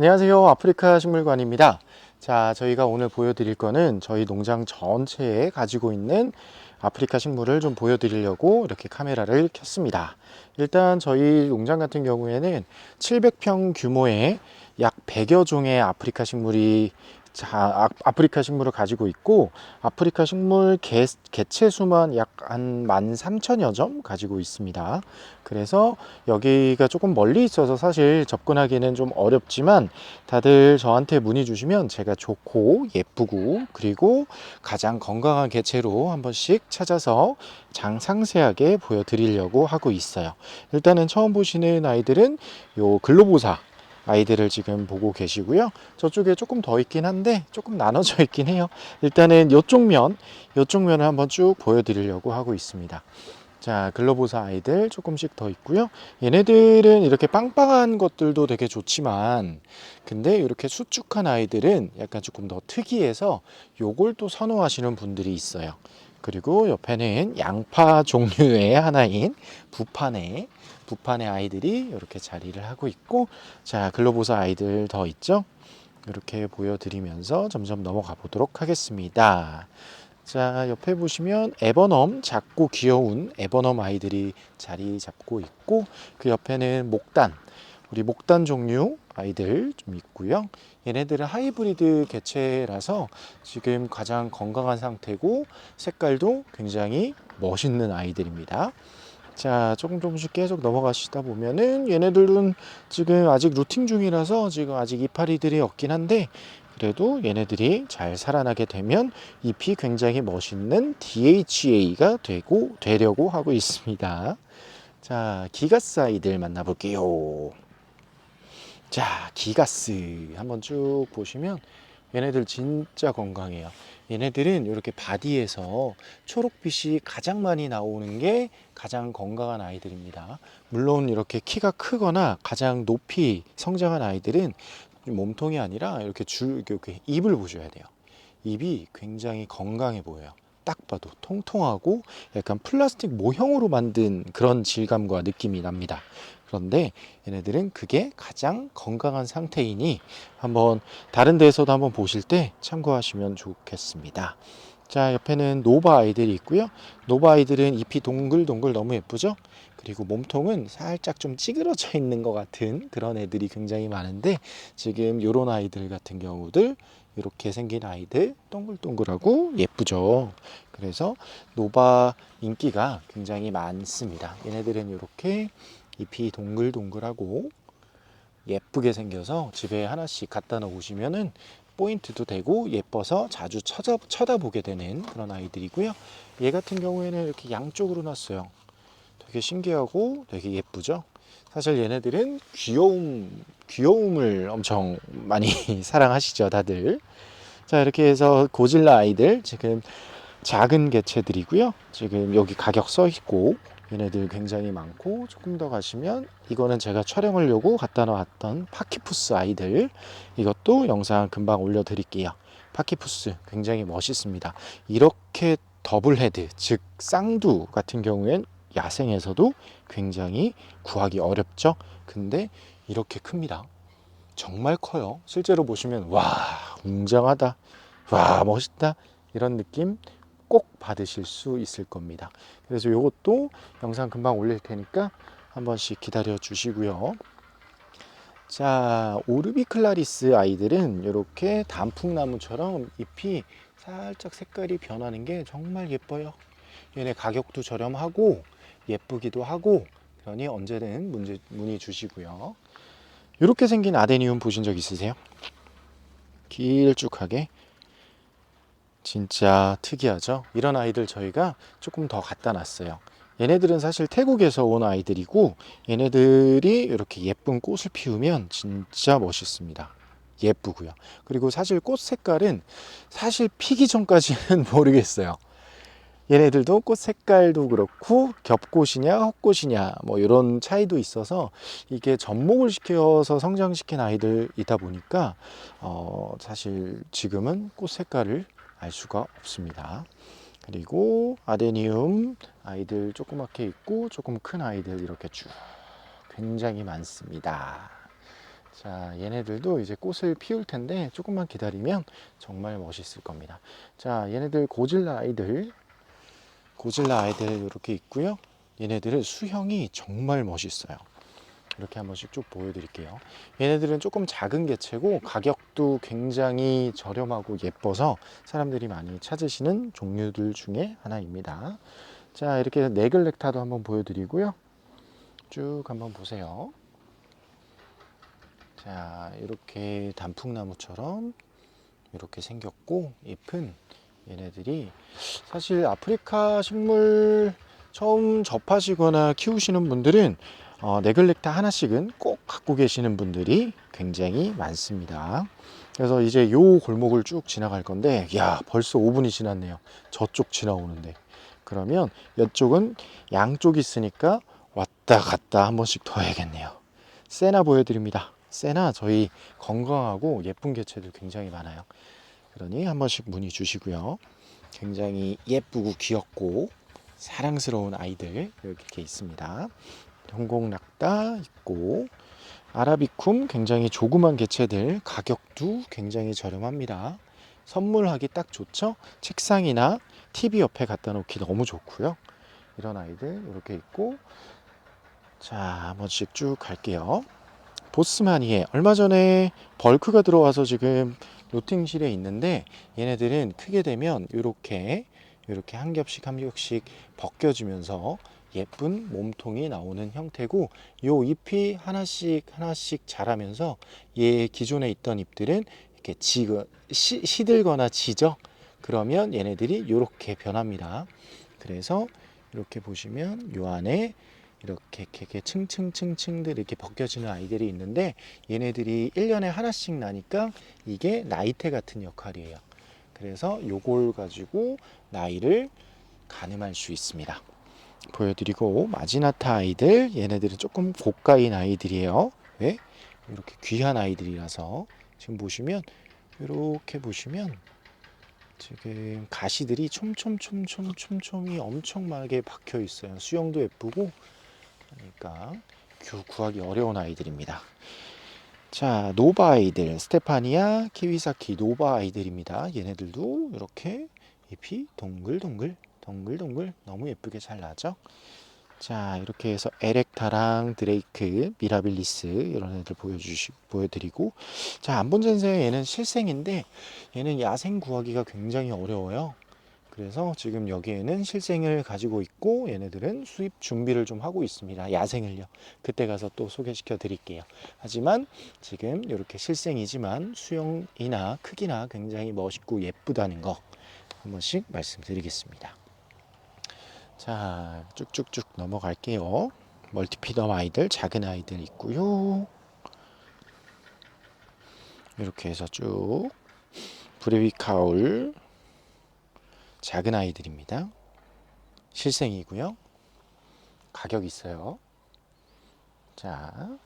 안녕하세요. 아프리카 식물관입니다. 자, 저희가 오늘 보여드릴 거는 저희 농장 전체에 가지고 있는 아프리카 식물을 좀 보여드리려고 이렇게 카메라를 켰습니다. 일단 저희 농장 같은 경우에는 700평 규모의 약 100여 종의 아프리카 식물이 자, 아, 아프리카 식물을 가지고 있고 아프리카 식물 개, 개체 수만 약한 13,000여 점 가지고 있습니다. 그래서 여기가 조금 멀리 있어서 사실 접근하기는 좀 어렵지만 다들 저한테 문의 주시면 제가 좋고 예쁘고 그리고 가장 건강한 개체로 한 번씩 찾아서 장 상세하게 보여드리려고 하고 있어요. 일단은 처음 보시는 아이들은 요 글로보사 아이들을 지금 보고 계시고요. 저쪽에 조금 더 있긴 한데 조금 나눠져 있긴 해요. 일단은 이쪽 면, 이쪽 면을 한번 쭉 보여드리려고 하고 있습니다. 자, 글로보사 아이들 조금씩 더 있고요. 얘네들은 이렇게 빵빵한 것들도 되게 좋지만, 근데 이렇게 수축한 아이들은 약간 조금 더 특이해서 요걸 또 선호하시는 분들이 있어요. 그리고 옆에는 양파 종류의 하나인 부판의 부판의 아이들이 이렇게 자리를 하고 있고 자 글로보사 아이들 더 있죠? 이렇게 보여드리면서 점점 넘어가 보도록 하겠습니다. 자 옆에 보시면 에버넘 작고 귀여운 에버넘 아이들이 자리 잡고 있고 그 옆에는 목단 우리 목단 종류 아이들 좀 있고요. 얘네들은 하이브리드 개체라서 지금 가장 건강한 상태고 색깔도 굉장히 멋있는 아이들입니다 자, 조금 조금씩 계속 넘어가시다 보면은 얘네들은 지금 아직 루팅 중이라서 지금 아직 이파리들이 없긴 한데 그래도 얘네들이 잘 살아나게 되면 잎이 굉장히 멋있는 DHA가 되고 되려고 하고 있습니다. 자, 기가스 아이들 만나볼게요. 자, 기가스 한번 쭉 보시면 얘네들 진짜 건강해요. 얘네들은 이렇게 바디에서 초록빛이 가장 많이 나오는 게 가장 건강한 아이들입니다. 물론 이렇게 키가 크거나 가장 높이 성장한 아이들은 몸통이 아니라 이렇게 줄 이렇게 입을 보셔야 돼요. 입이 굉장히 건강해 보여요. 딱 봐도 통통하고 약간 플라스틱 모형으로 만든 그런 질감과 느낌이 납니다. 그런데 얘네들은 그게 가장 건강한 상태이니 한번 다른 데에서도 한번 보실 때 참고하시면 좋겠습니다. 자, 옆에는 노바 아이들이 있고요. 노바 아이들은 잎이 동글동글 너무 예쁘죠? 그리고 몸통은 살짝 좀 찌그러져 있는 것 같은 그런 애들이 굉장히 많은데 지금 요런 아이들 같은 경우들 이렇게 생긴 아이들 동글동글하고 예쁘죠. 그래서 노바 인기가 굉장히 많습니다. 얘네들은 이렇게 잎이 동글동글하고 예쁘게 생겨서 집에 하나씩 갖다 놓으시면은 포인트도 되고 예뻐서 자주 쳐다, 쳐다보게 되는 그런 아이들이고요. 얘 같은 경우에는 이렇게 양쪽으로 놨어요. 되게 신기하고 되게 예쁘죠? 사실 얘네들은 귀여움, 귀여움을 엄청 많이 사랑하시죠, 다들. 자, 이렇게 해서 고질라 아이들 지금 작은 개체들이고요. 지금 여기 가격 써 있고 얘네들 굉장히 많고 조금 더 가시면 이거는 제가 촬영하려고 갖다 놨던 파키푸스 아이들 이것도 영상 금방 올려드릴게요. 파키푸스 굉장히 멋있습니다. 이렇게 더블 헤드 즉 쌍두 같은 경우엔 야생에서도 굉장히 구하기 어렵죠. 근데 이렇게 큽니다. 정말 커요. 실제로 보시면 와 웅장하다, 와 멋있다 이런 느낌 꼭 받으실 수 있을 겁니다. 그래서 이것도 영상 금방 올릴 테니까 한 번씩 기다려 주시고요. 자, 오르비 클라리스 아이들은 이렇게 단풍나무처럼 잎이 살짝 색깔이 변하는 게 정말 예뻐요. 얘네 가격도 저렴하고 예쁘기도 하고 그러니 언제든 문제, 문의 주시고요. 이렇게 생긴 아데니움 보신 적 있으세요? 길쭉하게 진짜 특이하죠? 이런 아이들 저희가 조금 더 갖다 놨어요. 얘네들은 사실 태국에서 온 아이들이고 얘네들이 이렇게 예쁜 꽃을 피우면 진짜 멋있습니다. 예쁘고요. 그리고 사실 꽃 색깔은 사실 피기 전까지는 모르겠어요. 얘네들도 꽃 색깔도 그렇고 겹꽃이냐 헛꽃이냐 뭐 이런 차이도 있어서 이게 접목을 시켜서 성장시킨 아이들이다 보니까 어 사실 지금은 꽃 색깔을 알 수가 없습니다. 그리고 아데니움 아이들 조그맣게 있고 조금 큰 아이들 이렇게 쭉 굉장히 많습니다. 자, 얘네들도 이제 꽃을 피울 텐데 조금만 기다리면 정말 멋있을 겁니다. 자, 얘네들 고질라 아이들, 고질라 아이들 이렇게 있고요. 얘네들은 수형이 정말 멋있어요. 이렇게 한 번씩 쭉 보여드릴게요. 얘네들은 조금 작은 개체고 가격도 굉장히 저렴하고 예뻐서 사람들이 많이 찾으시는 종류들 중에 하나입니다. 자, 이렇게 네글렉타도 한번 보여드리고요. 쭉 한번 보세요. 자, 이렇게 단풍나무처럼 이렇게 생겼고 예쁜 얘네들이 사실 아프리카 식물 처음 접하시거나 키우시는 분들은 어, 네글렉타 하나씩은 꼭 갖고 계시는 분들이 굉장히 많습니다. 그래서 이제 요 골목을 쭉 지나갈 건데, 야, 벌써 5분이 지났네요. 저쪽 지나오는데. 그러면 이쪽은 양쪽 있으니까 왔다 갔다 한 번씩 더 해야겠네요. 세나 보여드립니다. 세나 저희 건강하고 예쁜 개체들 굉장히 많아요. 그러니 한 번씩 문의 주시고요. 굉장히 예쁘고 귀엽고 사랑스러운 아이들 이렇게 있습니다. 형공락다 있고 아라비쿰 굉장히 조그만 개체들 가격도 굉장히 저렴합니다. 선물하기 딱 좋죠. 책상이나 TV 옆에 갖다 놓기 너무 좋고요. 이런 아이들 이렇게 있고 자 한 번씩 쭉 갈게요. 보스마니에 얼마 전에 벌크가 들어와서 지금 로팅실에 있는데 얘네들은 크게 되면 이렇게 이렇게 한 겹씩 한 겹씩 벗겨지면서 예쁜 몸통이 나오는 형태고 요 잎이 하나씩 하나씩 자라면서 얘 기존에 있던 잎들은 이렇게 지거 시, 시들거나 지죠 그러면 얘네들이 이렇게 변합니다. 그래서 이렇게 보시면 요 안에 이렇게 이렇게 층층층층들 이렇게 벗겨지는 아이들이 있는데 얘네들이 1년에 하나씩 나니까 이게 나이테 같은 역할이에요. 그래서 요걸 가지고 나이를 가늠할 수 있습니다. 보여드리고 마지나타 아이들 얘네들은 조금 고가인 아이들이에요. 왜? 이렇게 귀한 아이들이라서 지금 보시면 이렇게 보시면 지금 가시들이 촘촘촘촘촘촘이 엄청나게 박혀 있어요. 수영도 예쁘고 그러니까 구- 구하기 어려운 아이들입니다. 자, 노바 아이들, 스테파니아, 키위사키 노바 아이들입니다. 얘네들도 이렇게 잎이 동글동글, 동글동글 너무 예쁘게 잘 나죠? 자, 이렇게 해서 에렉타랑 드레이크, 미라빌리스 이런 애들 보여주시 보여드리고, 자, 안본전세 얘는 실생인데 얘는 야생 구하기가 굉장히 어려워요. 그래서 지금 여기에는 실생을 가지고 있고 얘네들은 수입 준비를 좀 하고 있습니다. 야생을요. 그때 가서 또 소개시켜 드릴게요. 하지만 지금 이렇게 실생이지만 수영이나 크기나 굉장히 멋있고 예쁘다는 거 한 번씩 말씀드리겠습니다. 자, 쭉쭉쭉 넘어갈게요. 멀티피덤 아이들, 작은 아이들 있고요. 이렇게 해서 쭉 브레위카울 작은 아이들입니다. 실생이고요. 가격 있어요. 자,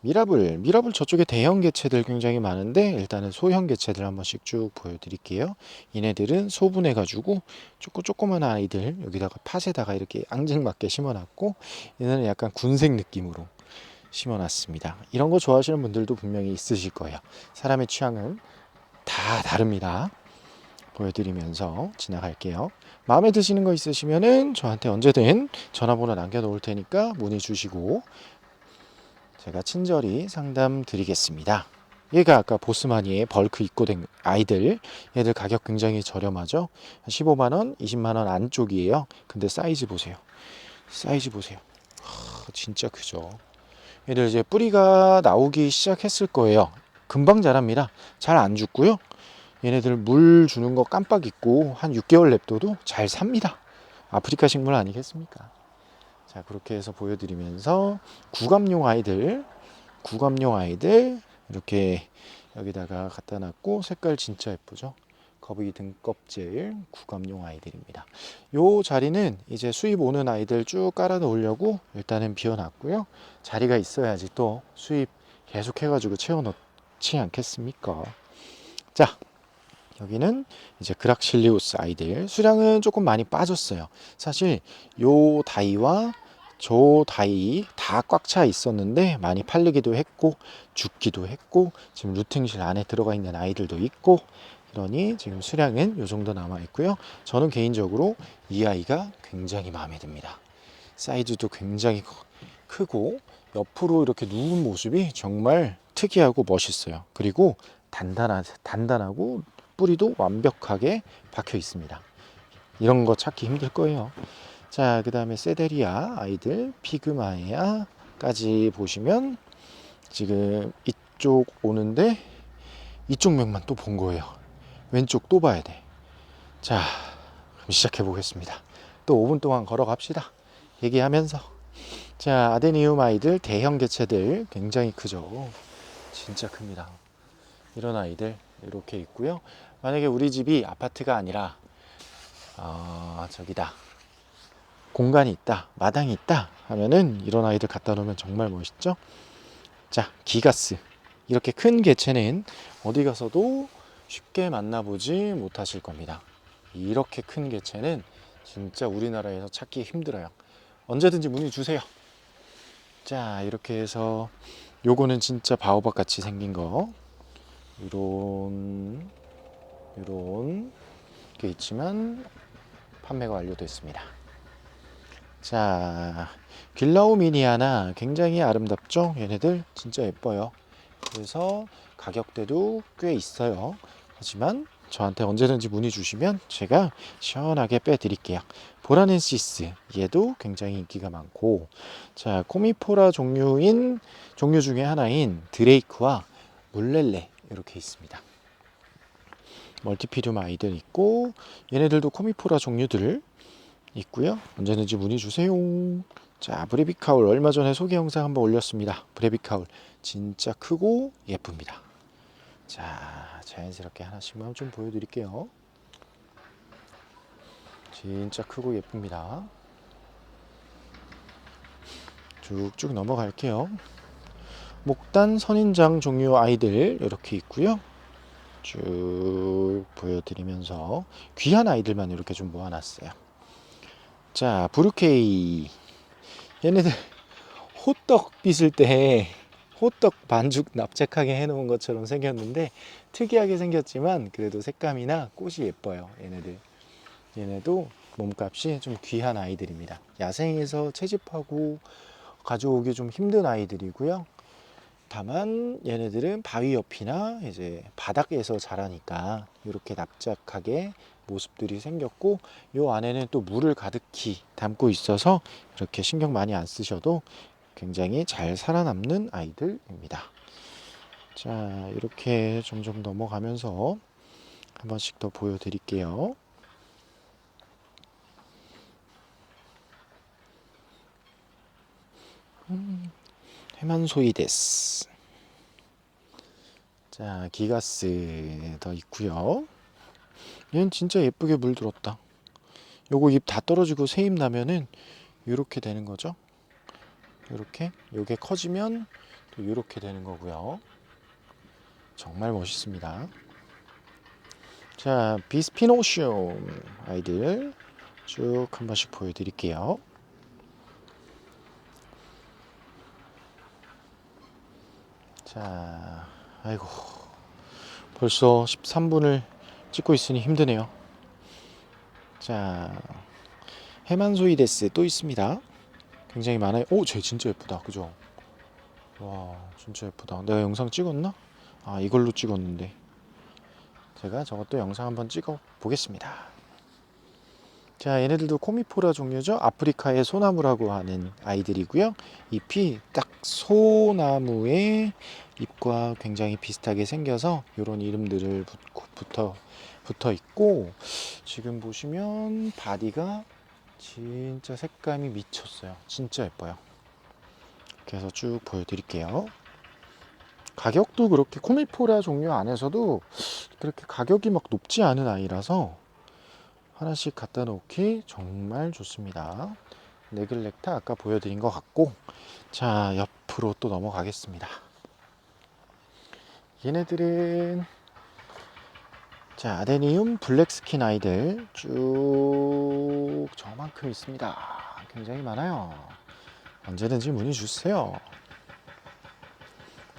미라블, 미라블 저쪽에 대형 개체들 굉장히 많은데 일단은 소형 개체들 한 번씩 쭉 보여드릴게요. 얘네들은 소분해가지고 조금 조그만 아이들 여기다가 팥에다가 이렇게 앙증맞게 심어놨고 얘네는 약간 군색 느낌으로 심어놨습니다. 이런 거 좋아하시는 분들도 분명히 있으실 거예요. 사람의 취향은 다 다릅니다. 보여드리면서 지나갈게요. 마음에 드시는 거 있으시면은 저한테 언제든 전화번호 남겨놓을 테니까 문의 주시고 제가 친절히 상담 드리겠습니다. 얘가 아까 보스마니의 벌크 입고 된 아이들 얘들 가격 굉장히 저렴하죠? 15만원 20만원 안쪽이에요. 근데 사이즈 보세요. 사이즈 보세요. 하, 진짜 크죠? 얘들 이제 뿌리가 나오기 시작했을 거예요. 금방 자랍니다. 잘 안 죽고요 얘네들 물 주는 거 깜빡 잊고 한 6개월 냅둬도 잘 삽니다. 아프리카 식물 아니겠습니까? 자, 그렇게 해서 보여드리면서 구감용 아이들, 구감용 아이들 이렇게 여기다가 갖다 놨고 색깔 진짜 예쁘죠? 거북이 등껍질 구감용 아이들입니다. 요 자리는 이제 수입 오는 아이들 쭉 깔아 놓으려고 일단은 비워놨고요. 자리가 있어야지 또 수입 계속 해가지고 채워놓지 않겠습니까? 자, 여기는 이제 그락실리우스 아이들 수량은 조금 많이 빠졌어요. 사실 요 다이와 조 다이 다 꽉 차 있었는데 많이 팔리기도 했고 죽기도 했고 지금 루팅실 안에 들어가 있는 아이들도 있고 이러니 지금 수량은 이 정도 남아 있고요. 저는 개인적으로 이 아이가 굉장히 마음에 듭니다. 사이즈도 굉장히 커- 크고 옆으로 이렇게 누운 모습이 정말 특이하고 멋있어요. 그리고 단단한 단단하고 뿌리도 완벽하게 박혀 있습니다. 이런 거 찾기 힘들 거예요. 자, 그 다음에 세데리아 아이들, 피그마에아까지 보시면 지금 이쪽 오는데 이쪽 면만 또 본 거예요. 왼쪽 또 봐야 돼. 자, 그럼 시작해 보겠습니다. 또 5분 동안 걸어갑시다. 얘기하면서. 자, 아데니움 아이들, 대형 개체들 굉장히 크죠. 진짜 큽니다. 이런 아이들 이렇게 있고요. 만약에 우리 집이 아파트가 아니라 어, 저기다 공간이 있다 마당이 있다 하면은 이런 아이들 갖다 놓으면 정말 멋있죠? 자 기가스. 이렇게 큰 개체는 어디 가서도 쉽게 만나보지 못하실 겁니다. 이렇게 큰 개체는 진짜 우리나라에서 찾기 힘들어요. 언제든지 문의 주세요. 자 이렇게 해서 요거는 진짜 바오박 같이 생긴 거. 이런 이런 게 있지만 판매가 완료됐습니다. 자, 길라우미니아나 굉장히 아름답죠? 얘네들 진짜 예뻐요. 그래서 가격대도 꽤 있어요. 하지만 저한테 언제든지 문의 주시면 제가 시원하게 빼드릴게요. 보라넨시스 얘도 굉장히 인기가 많고 자 코미포라 종류인 종류 중에 하나인 드레이크와 물렐레 이렇게 있습니다. 멀티피륨 아이들 있고 얘네들도 코미포라 종류들 있고요. 언제든지 문의 주세요. 자, 브레비카울 얼마 전에 소개 영상 한번 올렸습니다. 브레비카울 진짜 크고 예쁩니다. 자, 자연스럽게 하나씩만 좀 보여드릴게요. 진짜 크고 예쁩니다. 쭉쭉 넘어갈게요. 목단 선인장 종류 아이들 이렇게 있고요. 쭉 보여드리면서 귀한 아이들만 이렇게 좀 모아놨어요. 자, 브루케이. 얘네들 호떡 빚을 때 호떡 반죽 납작하게 해놓은 것처럼 생겼는데 특이하게 생겼지만 그래도 색감이나 꽃이 예뻐요. 얘네들. 얘네도 몸값이 좀 귀한 아이들입니다. 야생에서 채집하고 가져오기 좀 힘든 아이들이고요. 다만 얘네들은 바위 옆이나 이제 바닥에서 자라니까 이렇게 납작하게 모습들이 생겼고 요 안에는 또 물을 가득히 담고 있어서 이렇게 신경 많이 안 쓰셔도 굉장히 잘 살아남는 아이들입니다. 자 이렇게 점점 넘어가면서 한 번씩 더 보여드릴게요. 음, 헤만소이 데스. 자, 기가스 더 있고요. 얘는 진짜 예쁘게 물들었다. 요거 잎 다 떨어지고 새 잎 나면은 이렇게 되는 거죠. 이렇게 요게 커지면 또 이렇게 되는 거고요. 정말 멋있습니다. 자, 비스피노시움 아이들 쭉 한 번씩 보여드릴게요. 자, 아이고 벌써 13분을 찍고 있으니 힘드네요. 자, 헤만소이데스 또 있습니다. 굉장히 많아요. 오, 쟤 진짜 예쁘다. 그죠? 와, 진짜 예쁘다. 내가 영상 찍었나? 아, 이걸로 찍었는데. 제가 저것도 영상 한번 찍어 보겠습니다. 자, 얘네들도 코미포라 종류죠. 아프리카의 소나무라고 하는 아이들이고요. 잎이 딱 소나무의 잎과 굉장히 비슷하게 생겨서 이런 이름들을 붙어 붙어 있고 지금 보시면 바디가 진짜 색감이 미쳤어요. 진짜 예뻐요. 해서 쭉 보여드릴게요. 가격도 그렇게 코미포라 종류 안에서도 그렇게 가격이 막 높지 않은 아이라서 하나씩 갖다 놓기 정말 좋습니다. 네글렉타 아까 보여드린 것 같고 자 옆으로 또 넘어가겠습니다. 얘네들은 자 아데니움 블랙스킨 아이들 쭉 저만큼 있습니다. 굉장히 많아요. 언제든지 문의 주세요.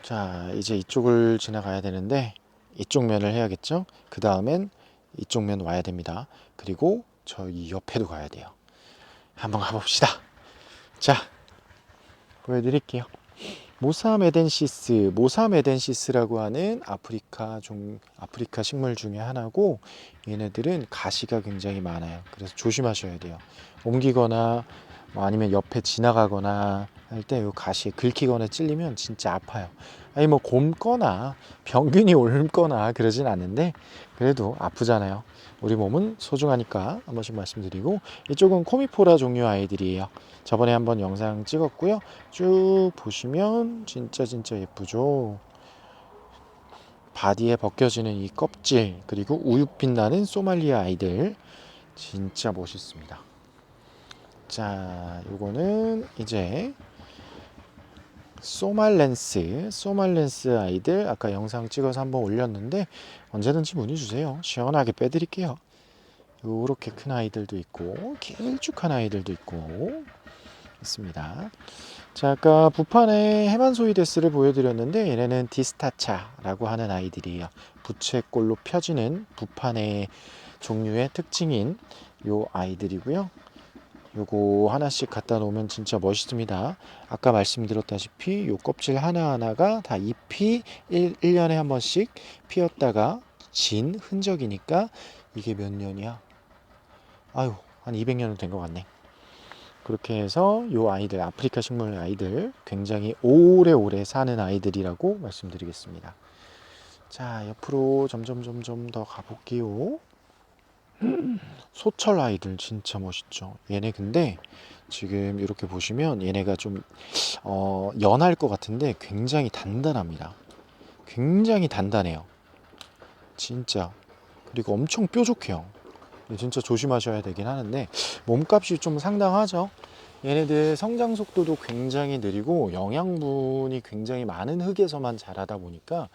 자, 이제 이쪽을 지나가야 되는데 이쪽 면을 해야겠죠? 그 다음엔 이쪽 면 와야 됩니다. 그리고 저이 옆에도 가야 돼요. 한번 가봅시다. 자, 보여드릴게요. 모사메덴시스, 모사메덴시스라고 하는 아프리카 종 아프리카 식물 중에 하나고 얘네들은 가시가 굉장히 많아요. 그래서 조심하셔야 돼요. 옮기거나 뭐 아니면 옆에 지나가거나 할때요 가시에 긁히거나 찔리면 진짜 아파요. 아니 뭐 곰거나 병균이 옮거나 그러진 않는데 그래도 아프잖아요. 우리 몸은 소중하니까 한 번씩 말씀드리고 이쪽은 코미포라 종류 아이들이에요. 저번에 한번 영상 찍었고요. 쭉 보시면 진짜 진짜 예쁘죠. 바디에 벗겨지는 이 껍질 그리고 우유빛 나는 소말리아 아이들 진짜 멋있습니다. 자, 요거는 이제 소말렌스, 소말렌스 아이들 아까 영상 찍어서 한번 올렸는데 언제든지 문의 주세요. 시원하게 빼드릴게요. 요렇게 큰 아이들도 있고 길쭉한 아이들도 있고 있습니다. 자, 아까 부판의 헤만소이데스를 보여드렸는데 얘네는 디스타차라고 하는 아이들이에요. 부채꼴로 펴지는 부판의 종류의 특징인 요 아이들이고요. 요거 하나씩 갖다 놓으면 진짜 멋있습니다. 아까 말씀드렸다시피 요 껍질 하나하나가 다 잎이 1, 1년에 한 번씩 피었다가 진 흔적이니까 이게 몇 년이야? 아유, 한 200년은 된 것 같네. 그렇게 해서 요 아이들, 아프리카 식물 아이들 굉장히 오래오래 사는 아이들이라고 말씀드리겠습니다. 자, 옆으로 점점 점점 더 가볼게요. 소철 아이들 진짜 멋있죠. 얘네 근데 지금 이렇게 보시면 얘네가 좀 어, 연할 것 같은데 굉장히 단단합니다. 굉장히 단단해요. 진짜. 그리고 엄청 뾰족해요. 진짜 조심하셔야 되긴 하는데 몸값이 좀 상당하죠. 얘네들 성장 속도도 굉장히 느리고 영양분이 굉장히 많은 흙에서만 자라다 보니까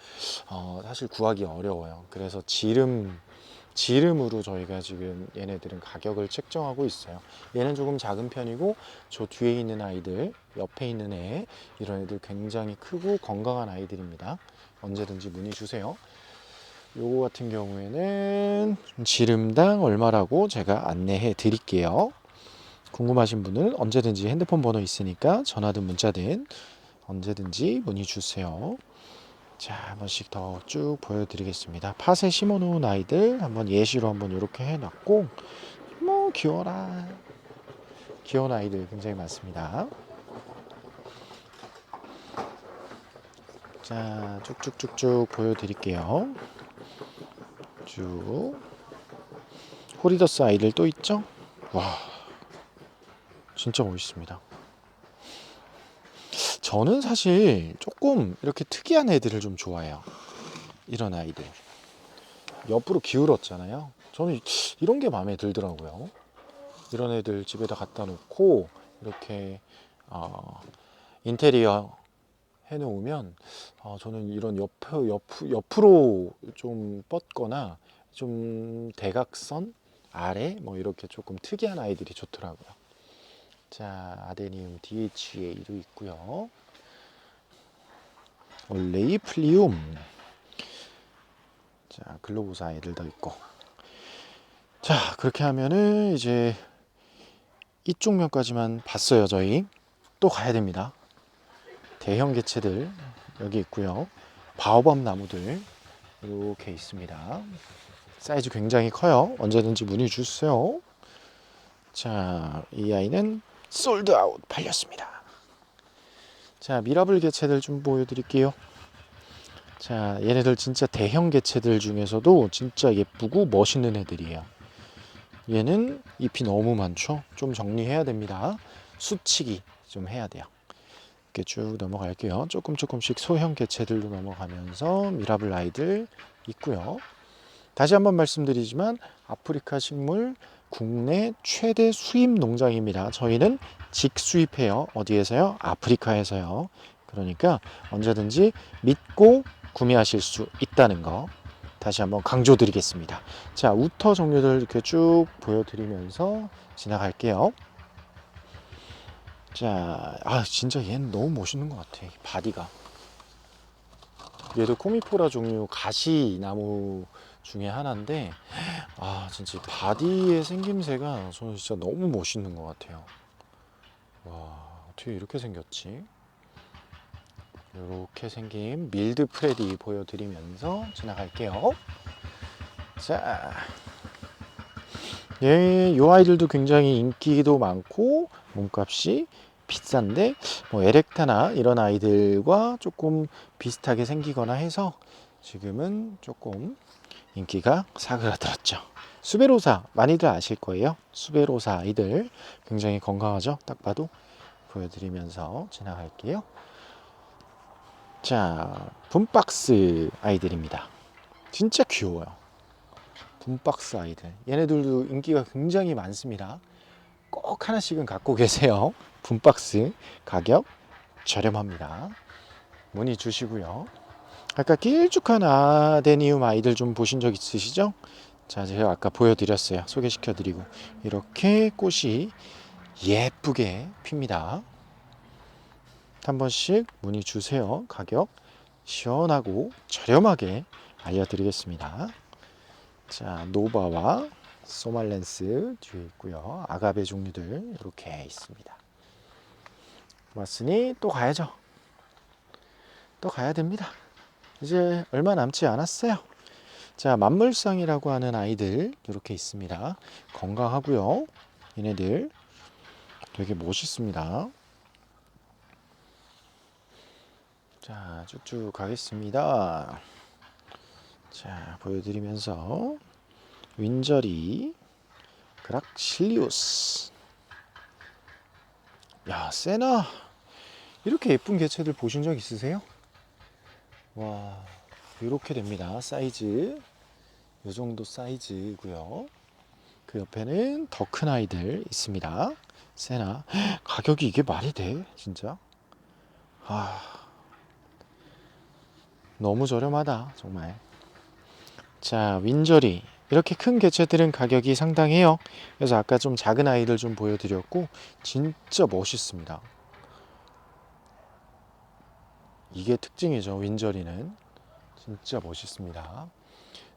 어, 사실 구하기 어려워요. 그래서 지름 지름으로 저희가 지금 얘네들은 가격을 책정하고 있어요. 얘는 조금 작은 편이고 저 뒤에 있는 아이들, 옆에 있는 애 이런 애들 굉장히 크고 건강한 아이들입니다. 언제든지 문의 주세요. 요거 같은 경우에는 지름당 얼마라고 제가 안내해 드릴게요. 궁금하신 분은 언제든지 핸드폰 번호 있으니까 전화든 문자든 언제든지 문의 주세요. 자, 한 번씩 더 쭉 보여드리겠습니다. 팥에 심어놓은 아이들 한번 예시로 한번 이렇게 해놨고, 뭐 귀여워라. 귀여운 아이들 굉장히 많습니다. 자, 쭉쭉쭉쭉 보여드릴게요. 쭉. 호리더스 아이들 또 있죠? 와, 진짜 멋있습니다. 저는 사실 조금 이렇게 특이한 애들을 좀 좋아해요. 이런 아이들. 옆으로 기울었잖아요. 저는 이런 게 마음에 들더라고요. 이런 애들 집에다 갖다 놓고 이렇게 어, 인테리어 해놓으면 어, 저는 이런 옆, 옆, 옆으로 좀 뻗거나 좀 대각선 아래 뭐 이렇게 조금 특이한 아이들이 좋더라고요. 자, 아데니움 DHA도 있고요. 올레이 플리움. 자, 글로부사 아이들도 있고. 자, 그렇게 하면은 이제 이쪽 면까지만 봤어요, 저희. 또 가야 됩니다. 대형 개체들 여기 있고요. 바오밤 나무들 이렇게 있습니다. 사이즈 굉장히 커요. 언제든지 문의 주세요. 자, 이 아이는 솔드 아웃 팔렸습니다. 자, 미라블 개체들 좀 보여드릴게요. 자, 얘네들 진짜 대형 개체들 중에서도 진짜 예쁘고 멋있는 애들이에요. 얘는 잎이 너무 많죠? 좀 정리해야 됩니다. 수치기 좀 해야 돼요. 이렇게 쭉 넘어갈게요. 조금 조금씩 소형 개체들로 넘어가면서 미라블 아이들 있고요. 다시 한번 말씀드리지만 아프리카 식물 국내 최대 수입 농장입니다. 저희는 직수입해요. 어디에서요? 아프리카에서요. 그러니까 언제든지 믿고 구매하실 수 있다는 거 다시 한번 강조드리겠습니다. 자, 우터 종류들 이렇게 쭉 보여드리면서 지나갈게요. 자, 아 진짜 얘는 너무 멋있는 것 같아. 이 바디가. 얘도 코미포라 종류 가시 나무 중에 하나인데, 아 진짜 이 바디의 생김새가 저는 진짜 너무 멋있는 것 같아요. 와, 어떻게 이렇게 생겼지? 이렇게 생긴 밀드 프레디 보여드리면서 지나갈게요. 자, 예, 요 아이들도 굉장히 인기도 많고 몸값이 비싼데 뭐 에렉타나 이런 아이들과 조금 비슷하게 생기거나 해서 지금은 조금 인기가 사그라들었죠. 수베로사 많이들 아실 거예요. 수베로사 아이들 굉장히 건강하죠. 딱 봐도 보여드리면서 지나갈게요. 자, 분박스 아이들입니다. 진짜 귀여워요. 분박스 아이들. 얘네들도 인기가 굉장히 많습니다. 꼭 하나씩은 갖고 계세요. 분박스 가격 저렴합니다. 문의 주시고요. 아까 길쭉한 아데니움 아이들 좀 보신 적 있으시죠? 자, 제가 아까 보여드렸어요. 소개시켜드리고 이렇게 꽃이 예쁘게 핍니다. 한 번씩 문의 주세요. 가격 시원하고 저렴하게 알려드리겠습니다. 자, 노바와 소말렌스 뒤에 있고요. 아가베 종류들 이렇게 있습니다. 왔으니 또 가야죠. 또 가야 됩니다. 이제 얼마 남지 않았어요. 자, 만물상이라고 하는 아이들 이렇게 있습니다. 건강하고요. 얘네들 되게 멋있습니다. 자, 쭉쭉 가겠습니다. 자, 보여드리면서 윈저리, 그락실리우스. 야, 세나. 이렇게 예쁜 개체들 보신 적 있으세요? 와, 이렇게 됩니다. 사이즈. 이 정도 사이즈고요. 그 옆에는 더 큰 아이들 있습니다. 세나. 가격이 이게 말이 돼? 진짜? 아, 너무 저렴하다, 정말. 자, 윈저리. 이렇게 큰 개체들은 가격이 상당해요. 그래서 아까 좀 작은 아이들 좀 보여드렸고, 진짜 멋있습니다. 이게 특징이죠, 윈저리는. 진짜 멋있습니다.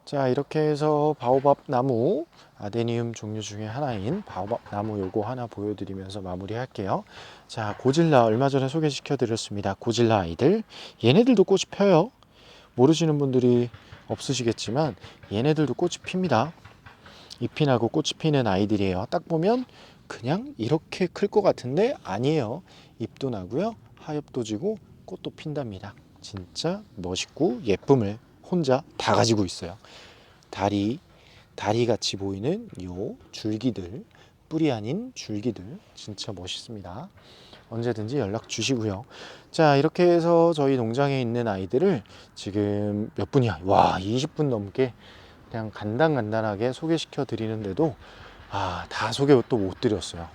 자, 이렇게 해서 바오밥 나무, 아데니움 종류 중에 하나인 바오밥 나무 요거 하나 보여드리면서 마무리할게요. 자, 고질라 얼마 전에 소개시켜 드렸습니다. 고질라 아이들. 얘네들도 꽃이 펴요. 모르시는 분들이 없으시겠지만 얘네들도 꽃이 핍니다. 잎이 나고 꽃이 피는 아이들이에요. 딱 보면 그냥 이렇게 클 것 같은데 아니에요. 잎도 나고요. 하엽도 지고 꽃도 핀답니다. 진짜 멋있고 예쁨을 혼자 다 가지고 있어요. 다리, 다리 같이 보이는 요 줄기들, 뿌리 아닌 줄기들 진짜 멋있습니다. 언제든지 연락 주시고요. 자, 이렇게 해서 저희 농장에 있는 아이들을 지금 몇 분이야? 와, 20분 넘게 그냥 간단간단하게 소개시켜 드리는데도 아, 다 소개 또 못 드렸어요.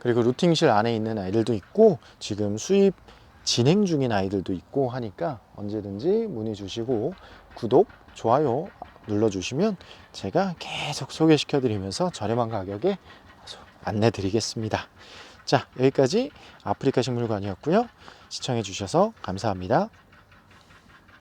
그리고 루팅실 안에 있는 아이들도 있고 지금 수입 진행 중인 아이들도 있고 하니까 언제든지 문의 주시고 구독, 좋아요 눌러주시면 제가 계속 소개시켜 드리면서 저렴한 가격에 안내 드리겠습니다. 자, 여기까지 아프리카 식물관이었고요. 시청해 주셔서 감사합니다.